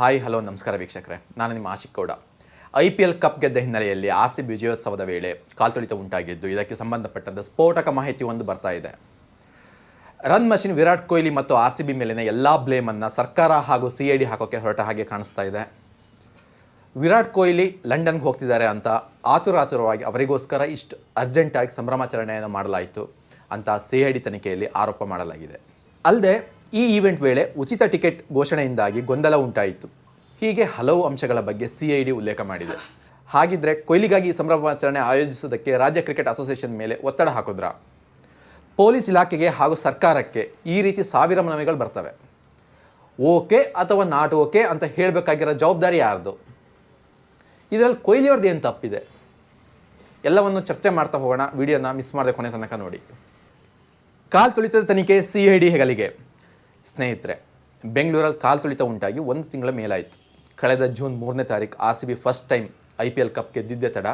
Hi, hello, ನಮಸ್ಕಾರ ವೀಕ್ಷಕರೇ. ನಾನು ನಿಮ್ಮ Ashik Gowda. I P L cup ಗೆದ್ದ ಹಿನ್ನೆಲೆಯಲ್ಲಿ ಆಸಿ ವಿಜಯೋತ್ಸವದ ವೇಳೆ ಕಾಲ್ತುಳಿತ ಉಂಟಾಗಿದ್ದು, ಇದಕ್ಕೆ ಸಂಬಂಧಪಟ್ಟಂತೆ ಸ್ಫೋಟಕ ಮಾಹಿತಿ ಒಂದು ಬರ್ತಾ ಇದೆ. ರನ್ ಮಷಿನ್ ವಿರಾಟ್ ಕೊಹ್ಲಿ ಮತ್ತು ಆರ್ ಸಿ ಬಿ ಮೇಲಿನ ಎಲ್ಲ ಬ್ಲೇಮನ್ನು ಸರ್ಕಾರ ಹಾಗೂ ಸಿ ಐ ಡಿ ಹಾಕೋಕ್ಕೆ ಹೊರಟ ಹಾಗೆ ಕಾಣಿಸ್ತಾ ಇದೆ. ವಿರಾಟ್ ಕೊಹ್ಲಿ ಲಂಡನ್ಗೆ ಹೋಗ್ತಿದ್ದಾರೆ ಅಂತ ಆತುರ ಆತುರವಾಗಿ ಅವರಿಗೋಸ್ಕರ ಇಷ್ಟು ಅರ್ಜೆಂಟಾಗಿ ಸಂಭ್ರಮಾಚರಣೆಯನ್ನು ಮಾಡಲಾಯಿತು ಅಂತ ಸಿ ಐ ಡಿ ತನಿಖೆಯಲ್ಲಿ ಆರೋಪ ಮಾಡಲಾಗಿದೆ. ಅಲ್ಲದೆ ಈ ಈವೆಂಟ್ ವೇಳೆ ಉಚಿತ ಟಿಕೆಟ್ ಘೋಷಣೆಯಿಂದಾಗಿ ಗೊಂದಲ ಉಂಟಾಯಿತು. ಹೀಗೆ ಹಲವು ಅಂಶಗಳ ಬಗ್ಗೆ ಸಿಐಡಿ ಉಲ್ಲೇಖ ಮಾಡಿದೆ. ಹಾಗಿದ್ರೆ ಕೊಹ್ಲಿಗಾಗಿ ಸಂಭ್ರಮಾಚರಣೆ ಆಯೋಜಿಸುವುದಕ್ಕೆ ರಾಜ್ಯ ಕ್ರಿಕೆಟ್ ಅಸೋಸಿಯೇಷನ್ ಮೇಲೆ ಒತ್ತಡ ಹಾಕಿದ್ರ? ಪೊಲೀಸ್ ಇಲಾಖೆಗೆ ಹಾಗೂ ಸರ್ಕಾರಕ್ಕೆ ಈ ರೀತಿ ಸಾವಿರ ಮನವಿಗಳು ಬರ್ತವೆ. ಓಕೆ ಅಥವಾ ನಾಟ್ ಓಕೆ ಅಂತ ಹೇಳಬೇಕಾಗಿರೋ ಜವಾಬ್ದಾರಿ ಯಾರ್ದು? ಇದರಲ್ಲಿ ಕೊಹ್ಲಿಯವ್ರದ್ದು ಏನು ತಪ್ಪಿದೆ? ಎಲ್ಲವನ್ನು ಚರ್ಚೆ ಮಾಡ್ತಾ ಹೋಗೋಣ. ವಿಡಿಯೋನ ಮಿಸ್ ಮಾಡದೆ ಕೊನೆ ತನಕ ನೋಡಿ. ಕಾಲ್ ತುಳಿತದ ತನಿಖೆ ಸಿ ಐ ಡಿ ಹೆಗಲಿಗೆ. ಸ್ನೇಹಿತರೆ, ಬೆಂಗಳೂರಲ್ಲಿ ಕಾಲ್ ತುಳಿತ ಉಂಟಾಗಿ ಒಂದು ತಿಂಗಳ ಮೇಲಾಯಿತು. ಕಳೆದ ಜೂನ್ ಮೂರನೇ ತಾರೀಕು R C B first time I P L cup ಗೆದ್ದಿದ್ದೆ ತಡ.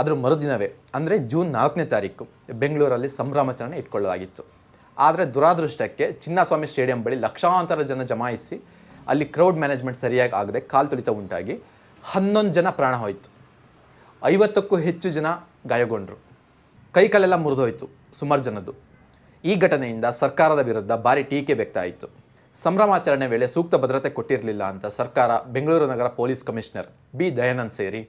ಅದರ ಮರುದಿನವೇ, ಅಂದರೆ ಜೂನ್ ನಾಲ್ಕನೇ ತಾರೀಕು ಬೆಂಗಳೂರಲ್ಲಿ ಸಂಭ್ರಮಾಚರಣೆ ಇಟ್ಕೊಳ್ಳಲಾಗಿತ್ತು. ಆದರೆ ದುರಾದೃಷ್ಟಕ್ಕೆ ಚಿನ್ನಸ್ವಾಮಿ ಸ್ಟೇಡಿಯಂ ಬಳಿ ಲಕ್ಷಾಂತರ ಜನ ಜಮಾಯಿಸಿ ಅಲ್ಲಿ ಕ್ರೌಡ್ ಮ್ಯಾನೇಜ್ಮೆಂಟ್ ಸರಿಯಾಗಿ ಆಗದೆ ಕಾಲ್ ತುಳಿತ ಉಂಟಾಗಿ ಹನ್ನೊಂದು ಜನ ಪ್ರಾಣ ಹೋಯಿತು. ಐವತ್ತಕ್ಕೂ ಹೆಚ್ಚು ಜನ ಗಾಯಗೊಂಡರು. ಕೈಕಾಲೆಲ್ಲ ಮುರಿದೋಯ್ತು ಸುಮಾರು ಜನದ್ದು. ಈ ಘಟನೆಯಿಂದ ಸರ್ಕಾರದ ವಿರುದ್ಧ ಭಾರಿ ಟೀಕೆ ವ್ಯಕ್ತ ಆಯಿತು ಸಂಭ್ರಮಾಚರಣೆ ವೇಳೆ ಸೂಕ್ತ ಭದ್ರತೆ ಕೊಟ್ಟಿರಲಿಲ್ಲ ಅಂತ ಸರ್ಕಾರ ಬೆಂಗಳೂರು ನಗರ ಪೊಲೀಸ್ ಕಮಿಷನರ್ ಬಿ ದಯಾನಂದ್ ಸೇರಿ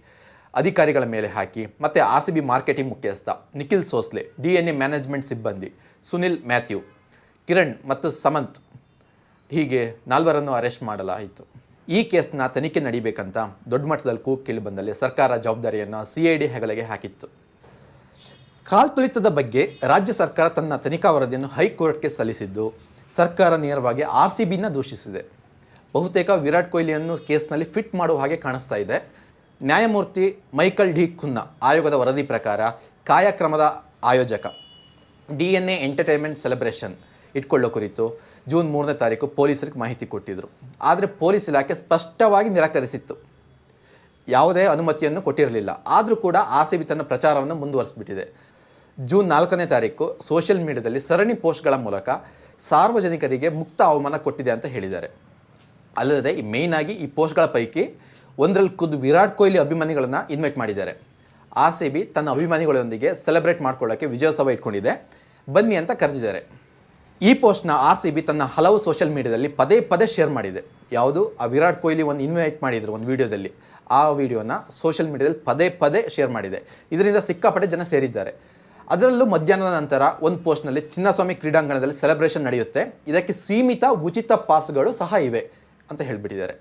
ಅಧಿಕಾರಿಗಳ ಮೇಲೆ ಹಾಕಿ, ಮತ್ತು ಆರ್ ಸಿ ಬಿ ಮಾರ್ಕೆಟಿಂಗ್ ಮುಖ್ಯಸ್ಥ Nikhil Sosale, D N A management ಸಿಬ್ಬಂದಿ ಸುನಿಲ್ ಮ್ಯಾಥ್ಯೂ, ಕಿರಣ್ ಮತ್ತು ಸಮಂತ್ ಹೀಗೆ ನಾಲ್ವರನ್ನು ಅರೆಸ್ಟ್ ಮಾಡಲಾಯಿತು. ಈ ಕೇಸ್ನ ತನಿಖೆ ನಡೀಬೇಕಂತ ದೊಡ್ಡ ಮಟ್ಟದಲ್ಲಿ ಕೂಗು ಕೇಳಿ ಬಂದಲ್ಲಿ ಸರ್ಕಾರ ಜವಾಬ್ದಾರಿಯನ್ನು ಸಿ ಐ ಡಿ ಹೆಗಲಿಗೆ ಹಾಕಿತ್ತು. ಕಾಲ್ತುಳಿತದ ಬಗ್ಗೆ ರಾಜ್ಯ ಸರ್ಕಾರ ತನ್ನ ತನಿಖಾ ವರದಿಯನ್ನು ಹೈಕೋರ್ಟ್ಗೆ ಸಲ್ಲಿಸಿದ್ದು, ಸರ್ಕಾರ ನೇರವಾಗಿ ಆರ್ ಸಿ ಬಿನ ದೂಷಿಸಿದೆ. ಬಹುತೇಕ ವಿರಾಟ್ ಕೊಹ್ಲಿಯನ್ನು ಕೇಸ್ನಲ್ಲಿ ಫಿಟ್ ಮಾಡುವ ಹಾಗೆ ಕಾಣಿಸ್ತಾ ಇದೆ. ನ್ಯಾಯಮೂರ್ತಿ ಮೈಕಲ್ ಡಿ ಖುನ್ನ, ಆಯೋಗದ ವರದಿ ಪ್ರಕಾರ ಕಾರ್ಯಕ್ರಮದ ಆಯೋಜಕ D N A entertainment celebration ಇಟ್ಕೊಳ್ಳೋ ಕುರಿತು ಜೂನ್ ಮೂರನೇ ತಾರೀಕು ಪೊಲೀಸರಿಗೆ ಮಾಹಿತಿ ಕೊಟ್ಟಿದ್ದರು ಆದರೆ ಪೊಲೀಸ್ ಇಲಾಖೆ ಸ್ಪಷ್ಟವಾಗಿ ನಿರಾಕರಿಸಿತ್ತು. ಯಾವುದೇ ಅನುಮತಿಯನ್ನು ಕೊಟ್ಟಿರಲಿಲ್ಲ. ಆದರೂ ಕೂಡ ಆರ್ ಸಿ ಬಿ ತನ್ನ ಪ್ರಚಾರವನ್ನು ಮುಂದುವರಿಸಿಬಿಟ್ಟಿದೆ. ಜೂನ್ ನಾಲ್ಕನೇ ತಾರೀಕು ಸೋಷಿಯಲ್ ಮೀಡಿಯಾದಲ್ಲಿ ಸರಣಿ ಪೋಸ್ಟ್ಗಳ ಮೂಲಕ ಸಾರ್ವಜನಿಕರಿಗೆ ಮುಕ್ತ ಅವಮಾನ ಕೊಟ್ಟಿದೆ ಅಂತ ಹೇಳಿದ್ದಾರೆ. ಅಲ್ಲದೆ ಈ ಮೇಯ್ನ್ ಆಗಿ ಈ ಪೋಸ್ಟ್ಗಳ ಪೈಕಿ ಒಂದರಲ್ಲಿ ಖುದ್ದು ವಿರಾಟ್ ಕೊಹ್ಲಿ ಅಭಿಮಾನಿಗಳನ್ನು ಇನ್ವೈಟ್ ಮಾಡಿದ್ದಾರೆ. ಆರ್ ಸಿ ಬಿ ತನ್ನ ಅಭಿಮಾನಿಗಳೊಂದಿಗೆ ಸೆಲೆಬ್ರೇಟ್ ಮಾಡ್ಕೊಳ್ಳೋಕ್ಕೆ ವಿಜಯೋತ್ಸವ ಇಟ್ಕೊಂಡಿದೆ. ಬನ್ನಿ ಅಂತ ಕರೆದಿದ್ದಾರೆ. ಈ ಪೋಸ್ಟ್ನ ಆರ್ ಸಿ ಬಿ ತನ್ನ ಹಲವು ಸೋಷಿಯಲ್ ಮೀಡಿಯಾದಲ್ಲಿ ಪದೇ ಪದೇ ಶೇರ್ ಮಾಡಿದೆ. ಯಾವುದು? ಆ ವಿರಾಟ್ ಕೊಹ್ಲಿ ಒಂದು ಇನ್ವೈಟ್ ಮಾಡಿದರು ಒಂದು ವಿಡಿಯೋದಲ್ಲಿ. ಆ ವಿಡಿಯೋನ ಸೋಷಿಯಲ್ ಮೀಡಿಯಾದಲ್ಲಿ ಪದೇ ಪದೇ ಶೇರ್ ಮಾಡಿದೆ. ಇದರಿಂದ ಸಿಕ್ಕಾಪಟ್ಟೆ ಜನ ಸೇರಿದ್ದಾರೆ. ಅದರಲ್ಲೂ ಮಧ್ಯಾಹ್ನದ ನಂತರ ಒಂದು ಪೋಸ್ಟ್ನಲ್ಲಿ ಚಿನ್ನಸ್ವಾಮಿ ಕ್ರೀಡಾಂಗಣದಲ್ಲಿ ಸೆಲೆಬ್ರೇಷನ್ ನಡೆಯುತ್ತೆ. ಇದಕ್ಕೆ ಸೀಮಿತ ಉಚಿತ ಪಾಸ್ಗಳು ಸಹ ಇವೆ ಅಂತ ಹೇಳಿಬಿಟ್ಟಿದ್ದಾರೆ.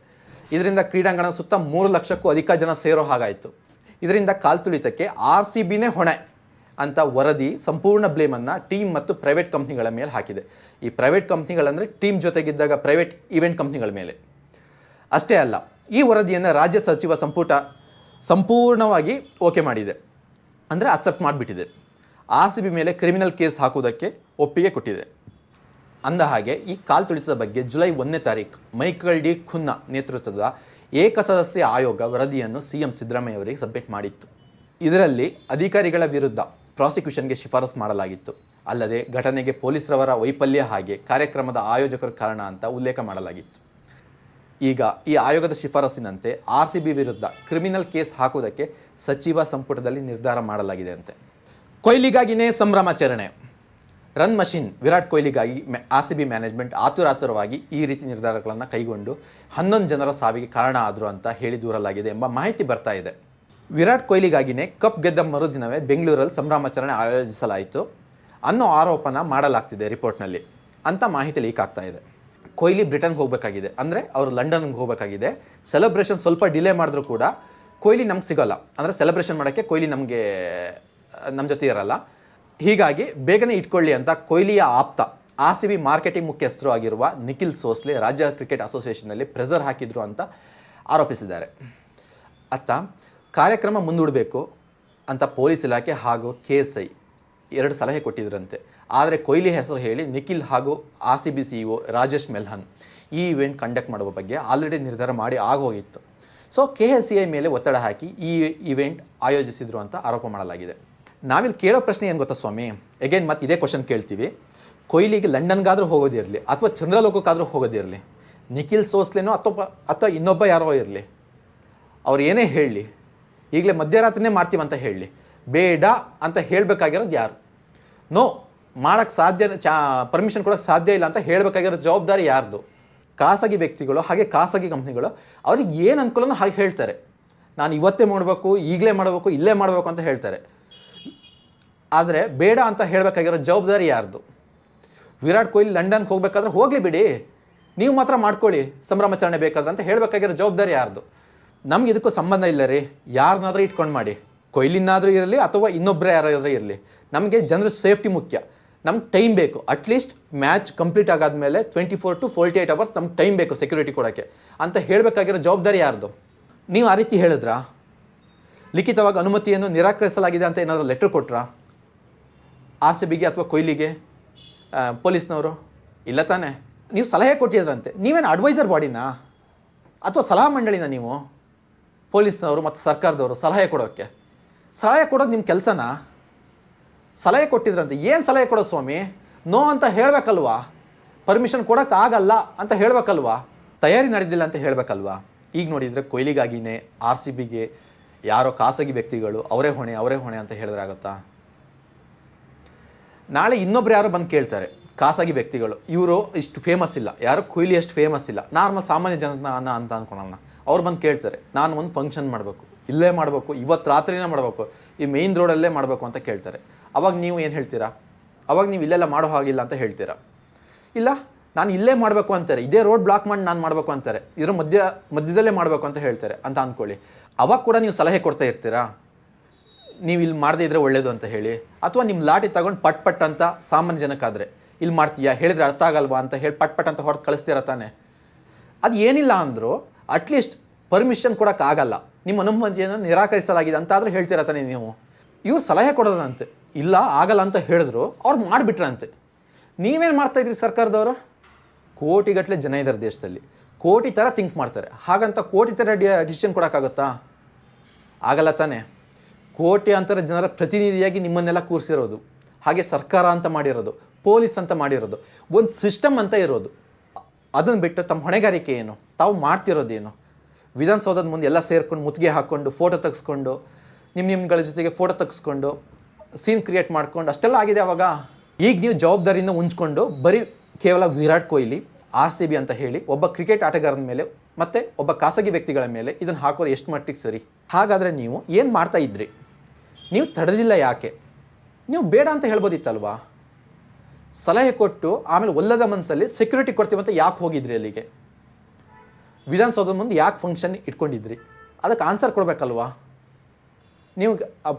ಇದರಿಂದ ಕ್ರೀಡಾಂಗಣದ ಸುತ್ತ ಮೂರು ಲಕ್ಷಕ್ಕೂ ಅಧಿಕ ಜನ ಸೇರೋ ಹಾಗಾಯಿತು. ಇದರಿಂದ ಕಾಲ್ತುಳಿತಕ್ಕೆ ಆರ್ ಸಿ ಬಿನೇ ಹೊಣೆ ಅಂತ ವರದಿ ಸಂಪೂರ್ಣ ಬ್ಲೇಮನ್ನು ಟೀಮ್ ಮತ್ತು ಪ್ರೈವೇಟ್ ಕಂಪ್ನಿಗಳ ಮೇಲೆ ಹಾಕಿದೆ. ಈ ಪ್ರೈವೇಟ್ ಕಂಪ್ನಿಗಳಂದರೆ ಟೀಮ್ ಜೊತೆಗಿದ್ದಾಗ ಪ್ರೈವೇಟ್ ಇವೆಂಟ್ ಕಂಪ್ನಿಗಳ ಮೇಲೆ. ಅಷ್ಟೇ ಅಲ್ಲ, ಈ ವರದಿಯನ್ನು ರಾಜ್ಯ ಸಚಿವ ಸಂಪುಟ ಸಂಪೂರ್ಣವಾಗಿ ಓಕೆ ಮಾಡಿದೆ. ಅಂದರೆ ಅಕ್ಸೆಪ್ಟ್ ಮಾಡಿಬಿಟ್ಟಿದೆ. ಆರ್ ಸಿ ಬಿ ಮೇಲೆ ಕ್ರಿಮಿನಲ್ ಕೇಸ್ ಹಾಕುವುದಕ್ಕೆ ಒಪ್ಪಿಗೆ ಕೊಟ್ಟಿದೆ. ಅಂದ ಹಾಗೆ, ಈ ಕಾಲ್ ತುಳಿತದ ಬಗ್ಗೆ ಜುಲೈ ಒಂದನೇ ತಾರೀಕು ಮೈಕಲ್ ಡಿ ಖುನ್ನ ನೇತೃತ್ವದ ಏಕಸದಸ್ಯ ಆಯೋಗ ವರದಿಯನ್ನು ಸಿ ಎಂ ಸಿದ್ದರಾಮಯ್ಯ ಅವರಿಗೆ ಸಬ್ಮಿಟ್ ಮಾಡಿತ್ತು. ಇದರಲ್ಲಿ ಅಧಿಕಾರಿಗಳ ವಿರುದ್ಧ ಪ್ರಾಸಿಕ್ಯೂಷನ್ಗೆ ಶಿಫಾರಸು ಮಾಡಲಾಗಿತ್ತು. ಅಲ್ಲದೆ, ಘಟನೆಗೆ ಪೊಲೀಸರವರ ವೈಫಲ್ಯ ಹಾಗೆ ಕಾರ್ಯಕ್ರಮದ ಆಯೋಜಕರ ಕಾರಣ ಅಂತ ಉಲ್ಲೇಖ ಮಾಡಲಾಗಿತ್ತು. ಈಗ ಈ ಆಯೋಗದ ಶಿಫಾರಸಿನಂತೆ ಆರ್ ಸಿ ಬಿ ವಿರುದ್ಧ ಕ್ರಿಮಿನಲ್ ಕೇಸ್ ಹಾಕುವುದಕ್ಕೆ ಸಚಿವ ಸಂಪುಟದಲ್ಲಿ ನಿರ್ಧಾರ ಮಾಡಲಾಗಿದೆ ಅಂತೆ. ಕೊಹ್ಲಿಗಾಗಿನೇ ಸಂಭ್ರಮಾಚರಣೆ. ರನ್ ಮಷಿನ್ ವಿರಾಟ್ ಕೊಹ್ಲಿಗಾಗಿ ಆರ್ ಸಿ ಬಿ ಮ್ಯಾನೇಜ್ಮೆಂಟ್ ಆತುರಾತುರವಾಗಿ ಈ ರೀತಿ ನಿರ್ಧಾರಗಳನ್ನು ಕೈಗೊಂಡು ಹನ್ನೊಂದು ಜನರ ಸಾವಿಗೆ ಕಾರಣ ಆದರು ಅಂತ ಹೇಳಿ ದೂರಲಾಗಿದೆ ಎಂಬ ಮಾಹಿತಿ ಬರ್ತಾ ಇದೆ. ವಿರಾಟ್ ಕೊಹ್ಲಿಗಾಗಿನೇ ಕಪ್ ಗೆದ್ದ ಮರುದಿನವೇ ಬೆಂಗಳೂರಲ್ಲಿ ಸಂಭ್ರಮಾಚರಣೆ ಆಯೋಜಿಸಲಾಯಿತು. ಅನ್ನೋ ಆರೋಪನ ಮಾಡಲಾಗ್ತಿದೆ ರಿಪೋರ್ಟ್ನಲ್ಲಿ ಅಂತ ಮಾಹಿತಿ ಲೀಕ್ ಆಗ್ತಾ ಇದೆ. ಕೊಹ್ಲಿ ಬ್ರಿಟನ್ಗೆ ಹೋಗಬೇಕಾಗಿದೆ. ಅಂದರೆ ಅವರು ಲಂಡನ್ಗೆ ಹೋಗಬೇಕಾಗಿದೆ. ಸೆಲೆಬ್ರೇಷನ್ ಸ್ವಲ್ಪ ಡಿಲೇ ಮಾಡಿದ್ರು ಕೂಡ ಕೊಹ್ಲಿ ನಮ್ಗೆ ಸಿಗೋಲ್ಲ. ಅಂದರೆ ಸೆಲೆಬ್ರೇಷನ್ ಮಾಡೋಕ್ಕೆ ಕೊಹ್ಲಿ ನಮಗೆ ನಮ್ಮ ಜೊತೆ ಇರಲ್ಲ. ಹೀಗಾಗಿ ಬೇಗನೆ ಇಟ್ಕೊಳ್ಳಿ ಅಂತ ಕೊಹ್ಲಿಯ ಆಪ್ತ, ಆರ್ ಸಿ ಬಿ ಮಾರ್ಕೆಟಿಂಗ್ ಮುಖ್ಯಸ್ಥರು ಆಗಿರುವ ನಿಖಿಲ್ ಸೋಸ್ಲೆ ರಾಜ್ಯ ಕ್ರಿಕೆಟ್ ಅಸೋಸಿಯೇಷನ್ನಲ್ಲಿ ಪ್ರೆಸರ್ ಹಾಕಿದ್ರು ಅಂತ ಆರೋಪಿಸಿದ್ದಾರೆ. ಅತ್ತ, ಕಾರ್ಯಕ್ರಮ ಮುಂದೂಡಬೇಕು ಅಂತ ಪೊಲೀಸ್ ಇಲಾಖೆ ಹಾಗೂ ಕೆ ಎಸ್ ಐ ಎರಡು ಸಲಹೆ ಕೊಟ್ಟಿದ್ರಂತೆ. ಆದರೆ ಕೊಹ್ಲಿ ಹೆಸರು ಹೇಳಿ ನಿಖಿಲ್ ಹಾಗೂ R C B C O Rajesh ಮೆಲ್ಹನ್ ಈ ಇವೆಂಟ್ ಕಂಡಕ್ಟ್ ಮಾಡುವ ಬಗ್ಗೆ ಆಲ್ರೆಡಿ ನಿರ್ಧಾರ ಮಾಡಿ ಆಗೋಗಿತ್ತು. So, K S C I ಮೇಲೆ ಒತ್ತಡ ಹಾಕಿ ಈ ಇವೆಂಟ್ ಆಯೋಜಿಸಿದ್ರು ಅಂತ ಆರೋಪ ಮಾಡಲಾಗಿದೆ. ನಾವಿಲ್ಲಿ ಕೇಳೋ ಪ್ರಶ್ನೆ ಏನು ಗೊತ್ತಾ ಸ್ವಾಮಿ? ಎಗೇನ್ ಮತ್ತೆ ಇದೇ ಕ್ವಶನ್ ಕೇಳ್ತೀವಿ. ಕೊಹ್ಲಿಗೆ ಲಂಡನ್ಗಾದರೂ ಹೋಗೋದಿರಲಿ ಅಥವಾ ಚಂದ್ರಲೋಕಕ್ಕಾದರೂ ಹೋಗೋದಿರಲಿ ನಿಖಿಲ್ ಸೋಸ್ಲೇನೋ ಅಥವಾ ಅಥವಾ ಇನ್ನೊಬ್ಬ ಯಾರೋ ಇರಲಿ, ಅವ್ರು ಏನೇ ಹೇಳಲಿ ಈಗಲೇ ಮಧ್ಯರಾತ್ರಿನೇ ಮಾಡ್ತೀವಂತ ಹೇಳಲಿ ಬೇಡ ಅಂತ ಹೇಳಬೇಕಾಗಿರೋದು ಯಾರು? ನೋ ಮಾಡೋಕ್ಕೆ ಸಾಧ್ಯ, ಚಾ ಪರ್ಮಿಷನ್ ಕೊಡೋಕ್ಕೆ ಸಾಧ್ಯ ಇಲ್ಲ ಅಂತ ಹೇಳಬೇಕಾಗಿರೋ ಜವಾಬ್ದಾರಿ ಯಾರ್ದು? ಖಾಸಗಿ ವ್ಯಕ್ತಿಗಳು, ಹಾಗೆ ಖಾಸಗಿ ಕಂಪ್ನಿಗಳು, ಅವ್ರಿಗೆ ಏನು ಅನುಕೂಲನೋ ಹಾಗೆ ಹೇಳ್ತಾರೆ. ನಾನು ಇವತ್ತೇ ಮಾಡಬೇಕು, ಈಗಲೇ ಮಾಡಬೇಕು, ಇಲ್ಲೇ ಮಾಡಬೇಕು ಅಂತ ಹೇಳ್ತಾರೆ. ಆದರೆ ಬೇಡ ಅಂತ ಹೇಳಬೇಕಾಗಿರೋ ಜವಾಬ್ದಾರಿ ಯಾರ್ದು? ವಿರಾಟ್ ಕೊಹ್ಲಿ ಲಂಡನ್ಗೆ ಹೋಗಬೇಕಾದ್ರೆ ಹೋಗಲಿ ಬಿಡಿ. ನೀವು ಮಾತ್ರ ಮಾಡ್ಕೊಳ್ಳಿ. ಸಂಭ್ರಮಾಚರಣೆ ಬೇಕಾದ್ರೆ ಅಂತ ಹೇಳಬೇಕಾಗಿರೋ ಜವಾಬ್ದಾರಿ ಯಾರ್ದು? ನಮ್ಗೆ ಇದಕ್ಕೂ ಸಂಬಂಧ ಇಲ್ಲ ರೀ. ಯಾರನ್ನಾದರೂ ಇಟ್ಕೊಂಡು ಮಾಡಿ. ಕೊಹ್ಲಿನಾದರೂ ಇರಲಿ ಅಥವಾ ಇನ್ನೊಬ್ಬರೇ ಯಾರಾದರೂ ಇರಲಿ. ನಮಗೆ ಜನರ ಸೇಫ್ಟಿ ಮುಖ್ಯ. ನಮ್ಗೆ ಟೈಮ್ ಬೇಕು. At least match complete ಆಗಾದ್ಮೇಲೆ twenty four to forty eight hours ನಮ್ಗೆ ಟೈಮ್ ಬೇಕು ಸೆಕ್ಯೂರಿಟಿ ಕೊಡೋಕ್ಕೆ. ಅಂತ ಹೇಳಬೇಕಾಗಿರೋ ಜವಾಬ್ದಾರಿ ಯಾರ್ದು? ನೀವು ಆ ರೀತಿ ಹೇಳಿದ್ರಾ? ಲಿಖಿತವಾಗಿ ಅನುಮತಿಯನ್ನು ನಿರಾಕರಿಸಲಾಗಿದೆ ಅಂತ ಏನಾದರೂ ಲೆಟ್ರ್ ಕೊಟ್ರಾ? ಆರ್ ಸಿ ಬಿಗೆ ಅಥವಾ ಕೊಹ್ಲಿಗೆ ಪೊಲೀಸ್ನವರು, ಇಲ್ಲ ತಾನೇ? ನೀವು ಸಲಹೆ ಕೊಟ್ಟಿದ್ರಂತೆ. ನೀವೇನು ಅಡ್ವೈಸರ್ ಬಾಡಿನಾ ಅಥವಾ ಸಲಹಾ ಮಂಡಳಿನ ನೀವು? ಪೊಲೀಸ್ನವರು ಮತ್ತು ಸರ್ಕಾರದವರು ಸಲಹೆ ಕೊಡೋಕ್ಕೆ ಸಲಹೆ ಕೊಡೋದು ನಿಮ್ಮ ಕೆಲಸನಾ? ಸಲಹೆ ಕೊಟ್ಟಿದ್ರಂತೆ. ಏನು ಸಲಹೆ ಕೊಡೋ ಸ್ವಾಮಿ? ನೋ ಅಂತ ಹೇಳಬೇಕಲ್ವಾ? ಪರ್ಮಿಷನ್ ಕೊಡೋಕ್ಕಾಗಲ್ಲ ಅಂತ ಹೇಳಬೇಕಲ್ವಾ? ತಯಾರಿ ನಡೆದಿಲ್ಲ ಅಂತ ಹೇಳಬೇಕಲ್ವಾ? ಈಗ ನೋಡಿದರೆ ಕೊಹ್ಲಿಗಾಗಿನೇ ಆರ್ ಸಿ ಬಿಗೆ ಯಾರೋ ಖಾಸಗಿ ವ್ಯಕ್ತಿಗಳು, ಅವರೇ ಹೊಣೆ ಅವರೇ ಹೊಣೆ ಅಂತ ಹೇಳಿದ್ರೆ ಆಗುತ್ತಾ? ನಾಳೆ ಇನ್ನೊಬ್ರು ಯಾರೋ ಬಂದು ಕೇಳ್ತಾರೆ, ಖಾಸಗಿ ವ್ಯಕ್ತಿಗಳು, ಇವರು ಇಷ್ಟು ಫೇಮಸ್ ಇಲ್ಲ, ಯಾರು ಕೊಹ್ಲಿ ಅಷ್ಟು ಫೇಮಸ್ ಇಲ್ಲ, ನಾರ್ಮಲ್ ಸಾಮಾನ್ಯ ಜನ ಅಂತ ಅಂದ್ಕೊಳೋಣ ಅವ್ರು ಬಂದು ಕೇಳ್ತಾರೆ, ನಾನು ಒಂದು ಫಂಕ್ಷನ್ ಮಾಡಬೇಕು, ಇಲ್ಲೇ ಮಾಡಬೇಕು, ಇವತ್ತು ರಾತ್ರಿನೇ ಮಾಡಬೇಕು, ಈ ಮೇಯ್ನ್ ರೋಡಲ್ಲೇ ಮಾಡಬೇಕು ಅಂತ ಕೇಳ್ತಾರೆ. ಅವಾಗ ನೀವು ಏನು ಹೇಳ್ತೀರಾ? ಅವಾಗ ನೀವು ಇಲ್ಲೆಲ್ಲ ಮಾಡೋ ಹಾಗಿಲ್ಲ ಅಂತ ಹೇಳ್ತೀರಾ? ಇಲ್ಲ, ನಾನು ಇಲ್ಲೇ ಮಾಡಬೇಕು ಅಂತಾರೆ, ಇದೇ ರೋಡ್ ಬ್ಲಾಕ್ ಮಾಡಿ ನಾನು ಮಾಡಬೇಕು ಅಂತಾರೆ, ಇದ್ರ ಮಧ್ಯ ಮಧ್ಯದಲ್ಲೇ ಮಾಡಬೇಕು ಅಂತ ಹೇಳ್ತಾರೆ ಅಂತ ಅಂದ್ಕೊಳ್ಳಿ. ಅವಾಗ ಕೂಡ ನೀವು ಸಲಹೆ ಕೊಡ್ತಾ ಇರ್ತೀರಾ? ನೀವು ಇಲ್ಲಿ ಮಾಡದೇ ಇದ್ರೆ ಒಳ್ಳೇದು ಅಂತ ಹೇಳಿ, ಅಥವಾ ನಿಮ್ಮ ಲಾಟಿ ತಗೊಂಡು ಪಟ್ ಪಟ್ ಅಂತ ಸಾಮಾನ್ಯ ಜನಕ್ಕಾದರೆ, ಇಲ್ಲಿ ಮಾಡ್ತೀಯಾ ಹೇಳಿದ್ರೆ ಅರ್ಥ ಆಗಲ್ವಾ ಅಂತ ಹೇಳಿ ಪಟ್ ಪಟ್ ಅಂತ ಹೊರತು ಕಳಿಸ್ತೀರ ತಾನೆ? ಅದು ಏನಿಲ್ಲ ಅಂದರೂ ಅಟ್ಲೀಸ್ಟ್ ಪರ್ಮಿಷನ್ ಕೊಡೋಕ್ಕಾಗಲ್ಲ ನಿಮ್ಮ ಅನುಮತಿಯನ್ನು ನಿರಾಕರಿಸಲಾಗಿದೆ ಅಂತಾದರೂ ಹೇಳ್ತೀರ ತಾನೆ ನೀವು? ಇವ್ರು ಸಲಹೆ ಕೊಡೋದಂತೆ ಇಲ್ಲ, ಆಗಲ್ಲ ಅಂತ ಹೇಳಿದ್ರು, ಅವ್ರು ಮಾಡಿಬಿಟ್ರಂತೆ. ನೀವೇನು ಮಾಡ್ತಾಯಿದ್ರಿ ಸರ್ಕಾರದವರು? ಕೋಟಿಗಟ್ಟಲೆ ಜನ ಇದ್ದಾರೆ ದೇಶದಲ್ಲಿ. ಕೋಟಿ ಥರ ಥಿಂಕ್ ಮಾಡ್ತಾರೆ. ಹಾಗಂತ ಕೋಟಿ ಥರ ಡಿಸಿಷನ್ ಕೊಡೋಕ್ಕಾಗುತ್ತಾ? ಆಗಲ್ಲ ತಾನೇ? ಕೋಟಿ ಅಂತರ ಜನರ ಪ್ರತಿನಿಧಿಯಾಗಿ ನಿಮ್ಮನ್ನೆಲ್ಲ ಕೂರಿಸಿರೋದು. ಹಾಗೆ ಸರ್ಕಾರ ಅಂತ ಮಾಡಿರೋದು, ಪೊಲೀಸ್ ಅಂತ ಮಾಡಿರೋದು, ಒಂದು ಸಿಸ್ಟಮ್ ಅಂತ ಇರೋದು. ಅದನ್ನು ಬಿಟ್ಟು ತಮ್ಮ ಹೊಣೆಗಾರಿಕೆ ಏನು? ತಾವು ಮಾಡ್ತಿರೋದೇನು? ವಿಧಾನಸೌಧದ ಮುಂದೆ ಎಲ್ಲ ಸೇರ್ಕೊಂಡು ಮುತ್ತಿಗೆ ಹಾಕ್ಕೊಂಡು ಫೋಟೋ ತೆಗೆಸ್ಕೊಂಡು ನಿಮ್ಮ ನಿಮ್ಮಗಳ ಜೊತೆಗೆ ಫೋಟೋ ತೆಗೆಸ್ಕೊಂಡು ಸೀನ್ ಕ್ರಿಯೇಟ್ ಮಾಡ್ಕೊಂಡು, ಅಷ್ಟೆಲ್ಲ ಆಗಿದೆ ಅವಾಗ. ಈಗ ನೀವು ಜವಾಬ್ದಾರಿಯಿಂದ ಉಂಚ್ಕೊಂಡು ಬರೀ ಕೇವಲ Virat Kohli, R C B ಅಂತ ಹೇಳಿ ಒಬ್ಬ ಕ್ರಿಕೆಟ್ ಆಟಗಾರನ ಮೇಲೆ ಮತ್ತು ಒಬ್ಬ ಖಾಸಗಿ ವ್ಯಕ್ತಿಗಳ ಮೇಲೆ ಇದನ್ನು ಹಾಕೋರು ಎಷ್ಟು ಮಟ್ಟಿಗೆ ಸರಿ? ಹಾಗಾದರೆ ನೀವು ಏನು ಮಾಡ್ತಾ ಇದ್ರಿ? ನೀವು ತಡೆದಿಲ್ಲ ಯಾಕೆ? ನೀವು ಬೇಡ ಅಂತ ಹೇಳ್ಬೋದಿತ್ತಲ್ವಾ? ಸಲಹೆ ಕೊಟ್ಟು ಆಮೇಲೆ ಒಲ್ಲದ ಮನಸ್ಸಲ್ಲಿ ಸೆಕ್ಯೂರಿಟಿ ಅಂತ ಯಾಕೆ ಹೋಗಿದ್ರಿ ಅಲ್ಲಿಗೆ? ವಿಧಾನಸೌಧದ ಮುಂದೆ ಯಾಕೆ ಫಂಕ್ಷನ್ ಇಟ್ಕೊಂಡಿದ್ರಿ? ಅದಕ್ಕೆ ಆನ್ಸರ್ ಕೊಡಬೇಕಲ್ವಾ? ನೀವು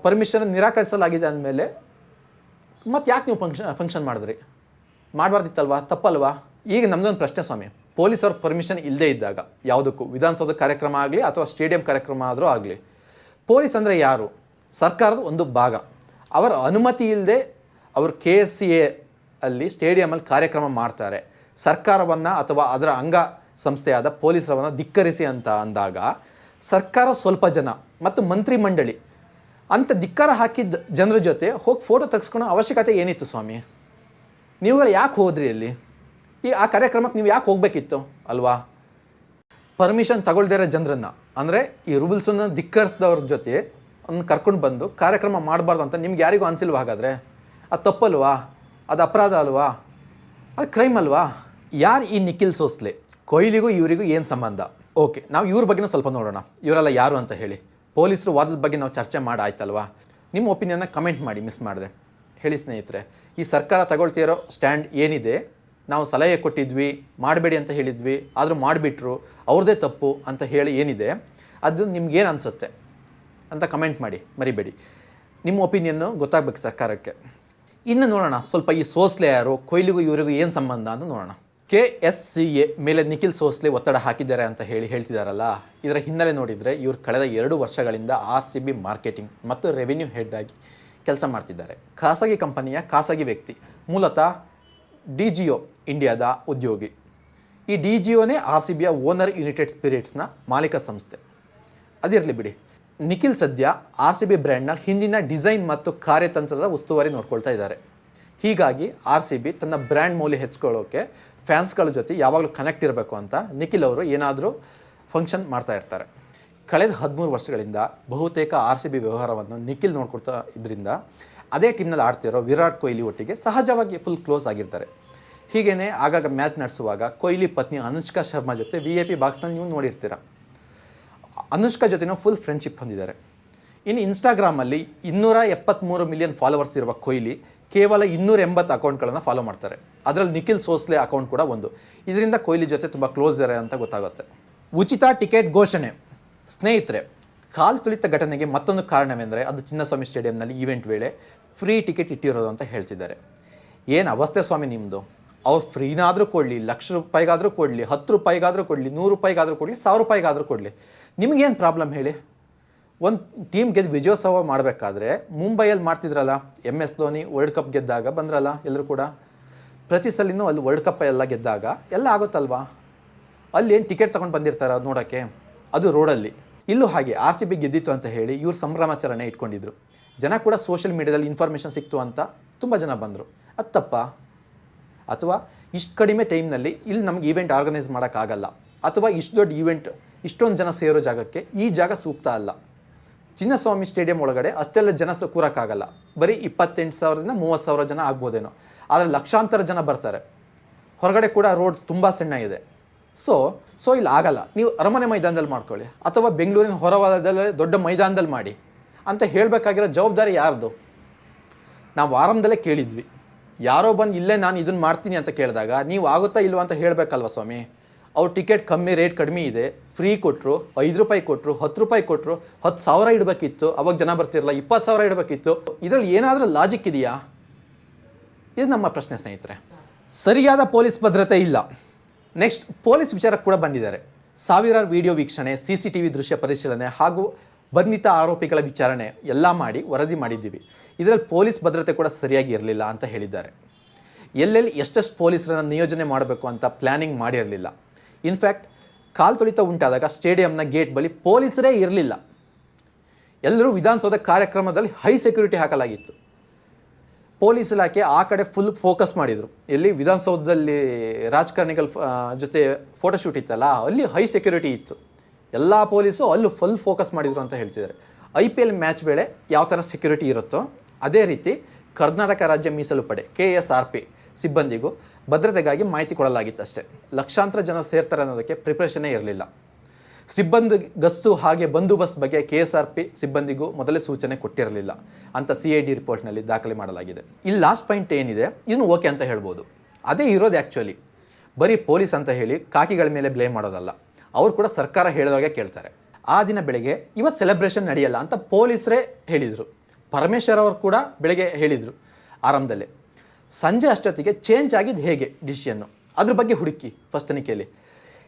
ಪರ್ಮಿಷನ್ ನಿರಾಕರಿಸಲಾಗಿದೆ ಅಂದಮೇಲೆ ಮತ್ತೆ ಯಾಕೆ ನೀವು ಫಂಕ್ಷನ್ ಫಂಕ್ಷನ್ ಮಾಡಿದ್ರಿ? ಮಾಡಬಾರ್ದಿತ್ತಲ್ವಾ? ತಪ್ಪಲ್ವಾ? ಈಗ ನಮ್ಮದೊಂದು ಪ್ರಶ್ನೆ ಸ್ವಾಮಿ, ಪೊಲೀಸವ್ರ ಪರ್ಮಿಷನ್ ಇಲ್ಲದೇ ಇದ್ದಾಗ, ಯಾವುದಕ್ಕೂ ವಿಧಾನಸೌಧ ಕಾರ್ಯಕ್ರಮ ಆಗಲಿ ಅಥವಾ ಸ್ಟೇಡಿಯಂ ಕಾರ್ಯಕ್ರಮ ಆದರೂ ಆಗಲಿ, ಪೊಲೀಸ್ ಅಂದರೆ ಯಾರು? ಸರ್ಕಾರದ ಒಂದು ಭಾಗ. ಅವರ ಅನುಮತಿ ಇಲ್ಲದೆ ಅವರು ಕೆ ಎಸ್ ಸಿ ಎ ಅಲ್ಲಿ ಸ್ಟೇಡಿಯಮಲ್ಲಿ ಕಾರ್ಯಕ್ರಮ ಮಾಡ್ತಾರೆ. ಸರ್ಕಾರವನ್ನು ಅಥವಾ ಅದರ ಅಂಗ ಸಂಸ್ಥೆಯಾದ ಪೊಲೀಸರವನ್ನು ಧಿಕ್ಕರಿಸಿ ಅಂತ ಅಂದಾಗ ಸರ್ಕಾರ ಸ್ವಲ್ಪ ಜನ ಮತ್ತು ಮಂತ್ರಿ ಮಂಡಳಿ ಅಂತ ಧಿಕ್ಕಾರ ಹಾಕಿದ್ದ ಜನರ ಜೊತೆ ಹೋಗಿ ಫೋಟೋ ತೆಗೆಸ್ಕೊಳೋ ಅವಶ್ಯಕತೆ ಏನಿತ್ತು ಸ್ವಾಮಿ? ನೀವುಗಳು ಯಾಕೆ ಹೋದ್ರಿ ಅಲ್ಲಿ? ಈ, ಆ ಕಾರ್ಯಕ್ರಮಕ್ಕೆ ನೀವು ಯಾಕೆ ಹೋಗಬೇಕಿತ್ತು ಅಲ್ವಾ? ಪರ್ಮಿಷನ್ ತಗೊಳ್ದಿರೋ ಜನರನ್ನು, ಅಂದರೆ ಈ ರೂಲ್ಸನ್ನು ಧಿಕ್ಕರಿಸಿದವ್ರ ಜೊತೆ ಕರ್ಕೊಂಡು ಬಂದು ಕಾರ್ಯಕ್ರಮ ಮಾಡಬಾರ್ದು ಅಂತ ನಿಮ್ಗೆ ಯಾರಿಗೂ ಅನಿಸಿಲ್ವ ಹಾಗಾದರೆ? ಅದು ತಪ್ಪಲ್ವಾ? ಅದು ಅಪರಾಧ ಅಲ್ವಾ? ಅದು ಕ್ರೈಮ್ ಅಲ್ವಾ? ಯಾರು ಈ ನಿಖಿಲ್ ಸೋಸ್ಲೆ? ಕೊಹ್ಲಿಗೂ ಇವರಿಗೂ ಏನು ಸಂಬಂಧ? ಓಕೆ, ನಾವು ಇವ್ರ ಬಗ್ಗೆ ಸ್ವಲ್ಪ ನೋಡೋಣ. ಇವರೆಲ್ಲ ಯಾರು ಅಂತ ಹೇಳಿ. ಪೊಲೀಸರು ವಾದದ ಬಗ್ಗೆ ನಾವು ಚರ್ಚೆ ಮಾಡಾಯ್ತಲ್ವಾ ನಿಮ್ಮ ಒಪಿನಿಯನ್ನ ಕಮೆಂಟ್ ಮಾಡಿ ಮಿಸ್ ಮಾಡಿದೆ. ಹೇಳಿ ಸ್ನೇಹಿತರೆ, ಈ ಸರ್ಕಾರ ತಗೊಳ್ತಿರೋ ಸ್ಟ್ಯಾಂಡ್ ಏನಿದೆ? ನಾವು ಸಲಹೆ ಕೊಟ್ಟಿದ್ವಿ, ಮಾಡಬೇಡಿ ಅಂತ ಹೇಳಿದ್ವಿ, ಆದರೂ ಮಾಡಿಬಿಟ್ರು ಅವ್ರದ್ದೇ ತಪ್ಪು ಅಂತ ಹೇಳಿ ಏನಿದೆ? ಅದು ನಿಮ್ಗೇನು ಅನಿಸುತ್ತೆ? ಅಂತ ಕಮೆಂಟ್ ಮಾಡಿ, ಮರಿಬೇಡಿ. ನಿಮ್ಮ ಒಪಿನಿಯನ್ನು ಗೊತ್ತಾಗಬೇಕು ಸರ್ಕಾರಕ್ಕೆ. ಇನ್ನು ನೋಡೋಣ, ಸ್ವಲ್ಪ ಈ ಸೋಸ್ಲೆ ಯಾರು ಕೊಹ್ಲಿಗೂ ಇವರಿಗೂ ಏನು ಸಂಬಂಧ ಅಂತ ನೋಡೋಣ. ಕೆ ಎಸ್ ಸಿ ಎ ಮೇಲೆ ನಿಖಿಲ್ ಸೋಸ್ಲೆ ಒತ್ತಡ ಹಾಕಿದ್ದಾರೆ ಅಂತ ಹೇಳಿ ಹೇಳ್ತಿದ್ದಾರಲ್ಲ ಇದರ ಹಿನ್ನೆಲೆ ನೋಡಿದರೆ ಇವರು ಕಳೆದ ಎರಡು ವರ್ಷಗಳಿಂದ ಆರ್ ಸಿ ಬಿ ಮಾರ್ಕೆಟಿಂಗ್ ಮತ್ತು ರೆವಿನ್ಯೂ ಹೆಡ್ ಆಗಿ ಕೆಲಸ ಮಾಡ್ತಿದ್ದಾರೆ. ಖಾಸಗಿ ಕಂಪನಿಯ ಖಾಸಗಿ ವ್ಯಕ್ತಿ, ಮೂಲತಃ ಡಿ ಜಿ ಒ ಇಂಡಿಯಾದ ಉದ್ಯೋಗಿ. ಈ ಡಿ ಜಿ ಒನೇ ಆರ್ ಸಿ ಬಿಯ ಓನರ್ ಯುನೈಟೆಡ್ ಸ್ಪಿರಿಟ್ಸ್ನ ಮಾಲೀಕ ಸಂಸ್ಥೆ. ಅದಿರಲಿ ಬಿಡಿ ನಿಖಿಲ್ ಸದ್ಯ ಆರ್ ಸಿ ಬಿ ಬ್ರ್ಯಾಂಡ್ನ ಹಿಂದಿನ ಡಿಸೈನ್ ಮತ್ತು ಕಾರ್ಯತಂತ್ರದ ಉಸ್ತುವಾರಿ ನೋಡ್ಕೊಳ್ತಾ ಇದ್ದಾರೆ. ಹೀಗಾಗಿ ಆರ್ ಸಿ ಬಿ ತನ್ನ ಬ್ರ್ಯಾಂಡ್ ಮೌಲ್ಯ ಹೆಚ್ಚಿಕೊಳ್ಳೋಕೆ ಫ್ಯಾನ್ಸ್ಗಳ ಜೊತೆ ಯಾವಾಗಲೂ ಕನೆಕ್ಟ್ ಇರಬೇಕು ಅಂತ ನಿಖಿಲ್ ಅವರು ಏನಾದರೂ ಫಂಕ್ಷನ್ ಮಾಡ್ತಾ ಇರ್ತಾರೆ. ಕಳೆದ ಹದಿಮೂರು ವರ್ಷಗಳಿಂದ ಬಹುತೇಕ ಆರ್ ಸಿ ಬಿ ವ್ಯವಹಾರವನ್ನು ನಿಖಿಲ್ ನೋಡ್ಕೊಳ್ತಾ ಇದರಿಂದ ಅದೇ ಟೀಮ್ನಲ್ಲಿ ಆಡ್ತಿರೋ ವಿರಾಟ್ ಕೊಹ್ಲಿ ಒಟ್ಟಿಗೆ ಸಹಜವಾಗಿ ಫುಲ್ ಕ್ಲೋಸ್ ಆಗಿರ್ತಾರೆ. ಹೀಗೇ ಆಗಾಗ ಮ್ಯಾಚ್ ನಡೆಸುವಾಗ ಕೊಹ್ಲಿ ಪತ್ನಿ ಅನುಷ್ಕಾ ಶರ್ಮಾ ಜೊತೆ ವಿ ಎ ಪಿ ಬಾಕ್ಸ್ನಲ್ಲಿ ನೀವು ನೋಡಿರ್ತೀರ. ಅನುಷ್ಕಾ ಜೊತೆನೂ ಫುಲ್ ಫ್ರೆಂಡ್ಶಿಪ್ ಹೊಂದಿದ್ದಾರೆ. ಇನ್ನು ಇನ್ಸ್ಟಾಗ್ರಾಮಲ್ಲಿ ಇನ್ನೂರ ಎಪ್ಪತ್ತ್ಮೂರು ಮಿಲಿಯನ್ ಫಾಲೋವರ್ಸ್ ಇರುವ ಕೊಹ್ಲಿ ಕೇವಲ ಇನ್ನೂರ ಎಂಬತ್ತು ಅಕೌಂಟ್ಗಳನ್ನು ಫಾಲೋ ಮಾಡ್ತಾರೆ. ಅದರಲ್ಲಿ ನಿಖಿಲ್ ಸೋಸ್ಲೆ ಅಕೌಂಟ್ ಕೂಡ ಒಂದು. ಇದರಿಂದ ಕೊಹ್ಲಿ ಜೊತೆ ತುಂಬ ಕ್ಲೋಸ್ ಇದ್ದಾರೆ ಅಂತ ಗೊತ್ತಾಗುತ್ತೆ. ಉಚಿತ ಟಿಕೆಟ್ ಘೋಷಣೆ. ಸ್ನೇಹಿತರೆ, ಕಾಲು ತುಳಿತ ಘಟನೆಗೆ ಮತ್ತೊಂದು ಕಾರಣವೆಂದರೆ ಅದು ಚಿನ್ನಸ್ವಾಮಿ ಸ್ಟೇಡಿಯಂನಲ್ಲಿ ಈವೆಂಟ್ ವೇಳೆ ಫ್ರೀ ಟಿಕೆಟ್ ಇಟ್ಟಿರೋದು ಅಂತ ಹೇಳ್ತಿದ್ದಾರೆ. ಏನು ಅವಸ್ಥೆ ಸ್ವಾಮಿ ನಿಮ್ಮದು ಅವ್ರು ಫ್ರೀನಾದರೂ ಕೊಡಲಿ, ಲಕ್ಷ ರೂಪಾಯಿಗಾದರೂ ಕೊಡಲಿ, ಹತ್ತು ರೂಪಾಯಿಗಾದರೂ ಕೊಡಲಿ, ನೂರು ರೂಪಾಯಿಗಾದರೂ ಕೊಡಲಿ, ಸಾವಿರ ರೂಪಾಯಿಗಾದರೂ ಕೊಡಲಿ. ನಿಮಗೇನು ಪ್ರಾಬ್ಲಮ್ ಹೇಳಿ? ಒಂದು ಟೀಮ್ ಗೆದ್ದು ವಿಜಯೋತ್ಸವ ಮಾಡಬೇಕಾದ್ರೆ ಮುಂಬೈಯಲ್ಲಿ ಮಾಡ್ತಿದ್ರಲ್ಲ M S Dhoni world cup ಗೆದ್ದಾಗ ಬಂದ್ರಲ್ಲ ಎಲ್ಲರೂ ಕೂಡ? ಪ್ರತಿ ಸಲಿನೂ ಅಲ್ಲಿ ವರ್ಲ್ಡ್ ಕಪ್ ಎಲ್ಲ ಗೆದ್ದಾಗ ಎಲ್ಲ ಆಗುತ್ತಲ್ವಾ? ಅಲ್ಲಿ ಏನು ಟಿಕೆಟ್ ತೊಗೊಂಡು ಬಂದಿರ್ತಾರೆ ಅದು ನೋಡೋಕ್ಕೆ? ಅದು ರೋಡಲ್ಲಿ ಇಲ್ಲೂ ಹಾಗೆ ಆರ್ ಸಿ ಬಿ ಗೆದ್ದಿತ್ತು ಅಂತ ಹೇಳಿ ಇವ್ರು ಸಂಭ್ರಮಾಚರಣೆ ಇಟ್ಕೊಂಡಿದ್ರು. ಜನ ಕೂಡ ಸೋಷಿಯಲ್ ಮೀಡಿಯಾದಲ್ಲಿ ಇನ್ಫಾರ್ಮೇಷನ್ ಸಿಕ್ತು ಅಂತ ತುಂಬ ಜನ ಬಂದರು. ಅದು ತಪ್ಪ. ಅಥವಾ ಇಷ್ಟು ಕಡಿಮೆ ಟೈಮ್ನಲ್ಲಿ ಇಲ್ಲಿ ನಮ್ಗೆ ಈವೆಂಟ್ ಆರ್ಗನೈಸ್ ಮಾಡೋಕ್ಕಾಗಲ್ಲ ಅಥವಾ ಇಷ್ಟು ದೊಡ್ಡ ಈವೆಂಟ್ ಇಷ್ಟೊಂದು ಜನ ಸೇರೋ ಜಾಗಕ್ಕೆ ಈ ಜಾಗ ಸೂಕ್ತ ಅಲ್ಲ. ಚಿನ್ನಸ್ವಾಮಿ ಸ್ಟೇಡಿಯಂ ಒಳಗಡೆ ಅಷ್ಟೆಲ್ಲ ಜನ ಸ ಕೂರೋಕ್ಕಾಗಲ್ಲ. ಬರೀ ಇಪ್ಪತ್ತೆಂಟು ಸಾವಿರದಿಂದ ಮೂವತ್ತು ಸಾವಿರ ಜನ ಆಗ್ಬೋದೇನೋ. ಆದರೆ ಲಕ್ಷಾಂತರ ಜನ ಬರ್ತಾರೆ. ಹೊರಗಡೆ ಕೂಡ ರೋಡ್ ತುಂಬ ಸಣ್ಣ ಇದೆ. ಸೊ ಸೊ ಇಲ್ಲಿ, ಆಗಲ್ಲ. ನೀವು ಅರಮನೆ ಮೈದಾನದಲ್ಲಿ ಮಾಡ್ಕೊಳ್ಳಿ. ಅಥವಾ ಬೆಂಗಳೂರಿನ ಹೊರವಾದದಲ್ಲೇ ದೊಡ್ಡ ಮೈದಾನದಲ್ಲಿ ಮಾಡಿ. ಅಂತ ಹೇಳಬೇಕಾಗಿರೋ ಜವಾಬ್ದಾರಿ ಯಾರ್ದು? ನಾವು ಆರಂಭದಲ್ಲೇ ಕೇಳಿದ್ವಿ. ಯಾರೋ ಬಂದು ಇಲ್ಲೇ ನಾನು ಇದನ್ನು ಮಾಡ್ತೀನಿ ಅಂತ ಕೇಳಿದಾಗ, ನೀವು ಆಗುತ್ತಾ ಇಲ್ವಾ? ಅಂತ ಹೇಳಬೇಕಲ್ವ ಸ್ವಾಮಿ? ಅವ್ರು ಟಿಕೆಟ್ ಕಮ್ಮಿ ರೇಟ್ ಕಡಿಮೆ ಇದೆ ಫ್ರೀ ಕೊಟ್ಟರು ಐದು ರೂಪಾಯಿ ಕೊಟ್ಟರು ಹತ್ತು ರೂಪಾಯಿ ಕೊಟ್ಟರು ಹತ್ತು ಸಾವಿರ ಇಡಬೇಕಿತ್ತು, ಅವಾಗ ಜನ ಬರ್ತಿರಲ್ಲ ಇಪ್ಪತ್ತು ಸಾವಿರ ಇಡಬೇಕಿತ್ತು. ಇದರಲ್ಲಿ ಏನಾದರೂ ಲಾಜಿಕ್ ಇದೆಯಾ? ಇದು ನಮ್ಮ ಪ್ರಶ್ನೆ ಸ್ನೇಹಿತರೆ. ಸರಿಯಾದ ಪೊಲೀಸ್ ಭದ್ರತೆ ಇಲ್ಲ. ನೆಕ್ಸ್ಟ್ ಪೊಲೀಸ್ ವಿಚಾರಕ್ಕೆ ಕೂಡ ಬಂದಿದ್ದಾರೆ. ಸಾವಿರಾರು ವಿಡಿಯೋ ವೀಕ್ಷಣೆ ಸಿ ಸಿ ಟಿ ವಿ ದೃಶ್ಯ ಪರಿಶೀಲನೆ ಹಾಗೂ ಬಂಧಿತ ಆರೋಪಿಗಳ ವಿಚಾರಣೆ ಎಲ್ಲ ಮಾಡಿ, ವರದಿ ಮಾಡಿದ್ದೀವಿ. ಇದರಲ್ಲಿ ಪೊಲೀಸ್ ಭದ್ರತೆ ಕೂಡ ಸರಿಯಾಗಿ ಇರಲಿಲ್ಲ ಅಂತ ಹೇಳಿದ್ದಾರೆ. ಎಲ್ಲೆಲ್ಲಿ ಎಷ್ಟೆಷ್ಟು ಪೊಲೀಸರನ್ನು ನಿಯೋಜನೆ ಮಾಡಬೇಕು ಅಂತ ಪ್ಲ್ಯಾನಿಂಗ್ ಮಾಡಿರಲಿಲ್ಲ. ಇನ್ಫ್ಯಾಕ್ಟ್ ಕಾಲು ತುಳಿತ ಉಂಟಾದಾಗ ಸ್ಟೇಡಿಯಂನ ಗೇಟ್ ಬಳಿ ಪೊಲೀಸರೇ ಇರಲಿಲ್ಲ. ಎಲ್ಲರೂ ವಿಧಾನಸೌಧ ಕಾರ್ಯಕ್ರಮದಲ್ಲಿ ಹೈ ಸೆಕ್ಯೂರಿಟಿ ಹಾಕಲಾಗಿತ್ತು. ಪೊಲೀಸ್ ಇಲಾಖೆ ಆ ಕಡೆ ಫುಲ್ ಫೋಕಸ್ ಮಾಡಿದರು. ಎಲ್ಲಿ ವಿಧಾನಸೌಧದಲ್ಲಿ ರಾಜಕಾರಣಿಗಳ ಜೊತೆ ಫೋಟೋಶೂಟ್ ಇತ್ತಲ್ಲ, ಅಲ್ಲಿ ಹೈ ಸೆಕ್ಯೂರಿಟಿ ಇತ್ತು. ಎಲ್ಲ ಪೊಲೀಸು ಅಲ್ಲೂ ಫುಲ್ ಫೋಕಸ್ ಮಾಡಿದರು ಅಂತ ಹೇಳ್ತಿದ್ದಾರೆ. ಐ ಪಿ ಎಲ್ ಮ್ಯಾಚ್ ವೇಳೆ ಯಾವ ಥರ ಸೆಕ್ಯೂರಿಟಿ ಇರುತ್ತೋ, ಅದೇ ರೀತಿ ಕರ್ನಾಟಕ ರಾಜ್ಯ ಮೀಸಲು ಪಡೆ ಕೆ ಎಸ್ ಆರ್ ಪಿ ಸಿಬ್ಬಂದಿಗೂ ಭದ್ರತೆಗಾಗಿ ಮಾಹಿತಿ ಕೊಡಲಾಗಿತ್ತು ಅಷ್ಟೇ. ಲಕ್ಷಾಂತರ ಜನ ಸೇರ್ತಾರೆ ಅನ್ನೋದಕ್ಕೆ ಪ್ರಿಪ್ರೇಷನೇ ಇರಲಿಲ್ಲ. ಸಿಬ್ಬಂದಿ ಗಸ್ತು ಹಾಗೆ ಬಂದೋಬಸ್ತ್ ಬಗ್ಗೆ ಕೆ ಎಸ್ ಆರ್ ಪಿ ಸಿಬ್ಬಂದಿಗೂ ಮೊದಲೇ ಸೂಚನೆ ಕೊಟ್ಟಿರಲಿಲ್ಲ. ಅಂತ ಸಿ ಐ ಡಿ ರಿಪೋರ್ಟ್ನಲ್ಲಿ ದಾಖಲೆ ಮಾಡಲಾಗಿದೆ. ಇಲ್ಲಿ ಲಾಸ್ಟ್ ಪಾಯಿಂಟ್ ಏನಿದೆ? ಇದನ್ನು ಓಕೆ ಅಂತ ಹೇಳ್ಬೋದು. ಅದೇ ಇರೋದು ಆ್ಯಕ್ಚುಲಿ ಬರೀ ಪೊಲೀಸ್ ಅಂತ ಹೇಳಿ ಕಾಕಿಗಳ ಮೇಲೆ ಬ್ಲೇಮ್ ಮಾಡೋದಲ್ಲ. ಅವರು ಕೂಡ ಸರ್ಕಾರ ಹೇಳಿದಾಗೆ ಕೇಳ್ತಾರೆ. ಆ ದಿನ ಬೆಳಗ್ಗೆ ಇವತ್ತು ಸೆಲೆಬ್ರೇಷನ್ ನಡೆಯಲ್ಲ ಅಂತ ಪೊಲೀಸರೇ ಹೇಳಿದರು. ಪರಮೇಶ್ವರ್ ಅವರು ಕೂಡ ಬೆಳಗ್ಗೆ ಹೇಳಿದರು ಆರಂಭದಲ್ಲೇ. ಸಂಜೆ ಅಷ್ಟೊತ್ತಿಗೆ ಚೇಂಜ್ ಆಗಿದ್ದು ಹೇಗೆ ಡಿಸಿಷನ್ನು ಅದ್ರ ಬಗ್ಗೆ ಹುಡುಕಿ ಫಸ್ಟ್ ತನಿಖೆಯಲ್ಲಿ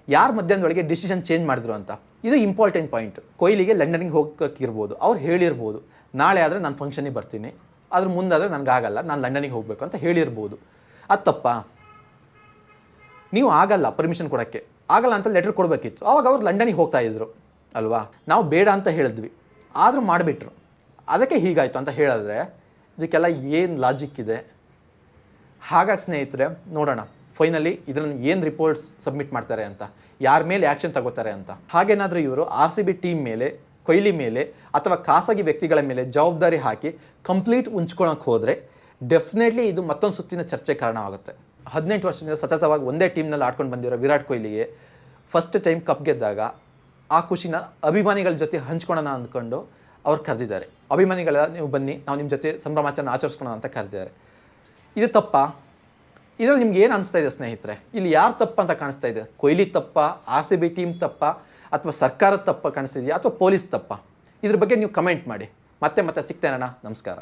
ಯಾರು ಮಧ್ಯಾಹ್ನದೊಳಗೆ ಡಿಸಿಷನ್ ಚೇಂಜ್ ಮಾಡಿದ್ರು ಅಂತ? ಇದು ಇಂಪಾರ್ಟೆಂಟ್ ಪಾಯಿಂಟ್ ಕೊಹ್ಲಿಗೆ ಲಂಡನ್ಗೆ ಹೋಗೋಕ್ಕಿರ್ಬೋದು. ಅವ್ರು ಹೇಳಿರ್ಬೋದು, ನಾಳೆ ಆದರೆ ನಾನು ಫಂಕ್ಷನಿಗೆ ಬರ್ತೀನಿ. ಅದ್ರ ಮುಂದಾದರೆ ನನಗಾಗಲ್ಲ ನಾನು ಲಂಡನಿಗೆ ಹೋಗಬೇಕು ಅಂತ ಹೇಳಿರ್ಬೋದು. ಅದು ತಪ್ಪಾ. ನೀವು ಆಗಲ್ಲ ಪರ್ಮಿಷನ್ ಕೊಡೋಕ್ಕೆ. ಆಗಲ್ಲ ಅಂತ ಲೆಟ್ರ್ ಕೊಡಬೇಕಿತ್ತು. ಆವಾಗ ಅವ್ರು ಲಂಡನಿಗೆ ಹೋಗ್ತಾ ಇದ್ರು, ಅಲ್ವಾ? ನಾವು ಬೇಡ ಅಂತ ಹೇಳಿದ್ವಿ. ಆದರೂ ಮಾಡಿಬಿಟ್ರು. ಅದಕ್ಕೆ ಹೀಗಾಯಿತು ಅಂತ ಹೇಳಿದ್ರೆ, ಇದಕ್ಕೆಲ್ಲ ಏನು ಲಾಜಿಕ್ ಇದೆ? ಹಾಗಾಗಿ ಸ್ನೇಹಿತರೆ, ನೋಡೋಣ. ಫೈನಲಿ ಇದನ್ನು ಏನು ರಿಪೋರ್ಟ್ಸ್ ಸಬ್ಮಿಟ್ ಮಾಡ್ತಾರೆ ಅಂತ? ಯಾರ ಮೇಲೆ ಆ್ಯಕ್ಷನ್ ತಗೋತಾರೆ ಅಂತ? ಹಾಗೇನಾದರೂ ಇವರು ಆರ್ ಸಿ ಬಿ ಟೀಮ್ ಮೇಲೆ, ಕೊಹ್ಲಿ ಮೇಲೆ, ಅಥವಾ ಖಾಸಗಿ ವ್ಯಕ್ತಿಗಳ ಮೇಲೆ ಜವಾಬ್ದಾರಿ ಹಾಕಿ ಕಂಪ್ಲೀಟ್ ಉಂಚ್ಕೊಳಕ್ಕೆ ಹೋದರೆ ಡೆಫಿನೆಟ್ಲಿ ಇದು ಮತ್ತೊಂದು ಸುತ್ತಿನ ಚರ್ಚೆ ಕಾರಣವಾಗುತ್ತೆ. ಹದಿನೆಂಟು ವರ್ಷದಿಂದ ಸತತವಾಗಿ ಒಂದೇ ಟೀಮ್ನಲ್ಲಿ ಆಡ್ಕೊಂಡು ಬಂದಿರೋ ವಿರಾಟ್ ಕೊಹ್ಲಿಗೆ ಫಸ್ಟ್ ಟೈಮ್ ಕಪ್ ಗೆದ್ದಾಗ ಆ ಖುಷಿನ ಅಭಿಮಾನಿಗಳ ಜೊತೆ ಹಂಚ್ಕೊಳ್ಳೋಣ ಅಂದ್ಕೊಂಡು ಅವ್ರು ಕರೆದಿದ್ದಾರೆ. ಅಭಿಮಾನಿಗಳ, ನೀವು ಬನ್ನಿ, ನಾವು ನಿಮ್ಮ ಜೊತೆ ಸಂಭ್ರಮಾಚರಣೆ ಆಚರಿಸ್ಕೊಳ್ಳೋಣ ಅಂತ ಕರೆದಿದ್ದಾರೆ. ಇದು ತಪ್ಪಾ? ಇದರಲ್ಲಿ ನಿಮ್ಗೆ ಏನು ಅನಿಸ್ತಾ ಇದೆ ಸ್ನೇಹಿತರೆ? ಇಲ್ಲಿ ಯಾರು ತಪ್ಪ ಅಂತ ಕಾಣಿಸ್ತಾ ಇದೆ? ಕೊಹ್ಲಿ ತಪ್ಪ? ಆರ್ ಸಿ ಬಿ ಟೀಮ್ ತಪ್ಪ? ಅಥವಾ ಸರ್ಕಾರದ ತಪ್ಪ ಕಾಣಿಸ್ತಿದೆಯಾ ಅಥವಾ ಪೊಲೀಸ್ ತಪ್ಪ? ಇದ್ರ ಬಗ್ಗೆ ನೀವು ಕಮೆಂಟ್ ಮಾಡಿ. ಮತ್ತೆ ಮತ್ತೆ ಸಿಗ್ತೇನಣ್ಣ ನಮಸ್ಕಾರ.